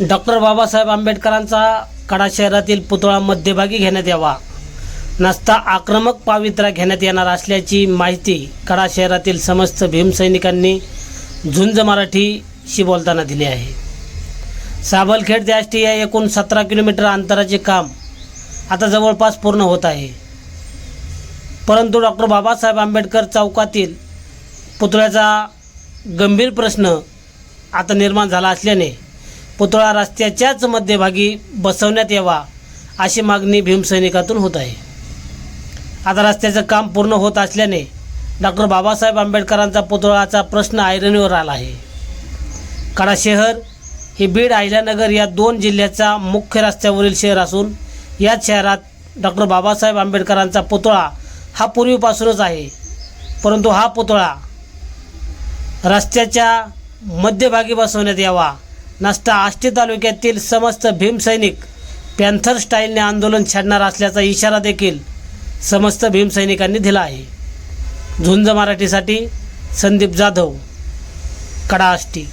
Doctor Babasaheb आंबेडकरांचा कडा शहरातील पुतळा मध्यभागी घेण्यात यावा. नसता आक्रमक पावित्रा घेण्यात येणार असल्याची माहिती कडा शहरातील समस्त भीमसैनिकांनी झुंज मराठीशी बोलताना दिली आहे. साबलखेड ते आष्टी या एकूण सतरा किलोमीटर अंतराचे काम आता जवळपास पूर्ण होत आहे. परंतु डॉक्टर बाबासाहेब आंबेडकर चौकातील पुतळ्याचा गंभीर प्रश्न आता निर्माण झाला असल्याने पुतळा रस्त्याच्याच मध्यभागी बसवण्यात यावा अशी मागणी भीमसैनिकातून होत आहे. आता रस्त्याचं काम पूर्ण होत असल्याने डॉक्टर बाबासाहेब आंबेडकरांचा पुतळाचा प्रश्न ऐरणीवर आला आहे. कडा शहर हे बीड अहिल्यानगर या दोन जिल्ह्याचा मुख्य रस्त्यावरील शहर असून याच शहरात डॉक्टर बाबासाहेब आंबेडकरांचा पुतळा हा पूर्वीपासूनच आहे. परंतु हा पुतळा रस्त्याच्या मध्यभागी बसवण्यात यावा नसता आष्टी तालुक्यातील समस्त भीमसैनिक पॅन्थर स्टाईलने आंदोलन छाडणार असल्याचा इशारा देखील समस्त भीमसैनिकांनी दिला आहे. झुंज मराठीसाठी संदीप जाधव कडा आष्टी.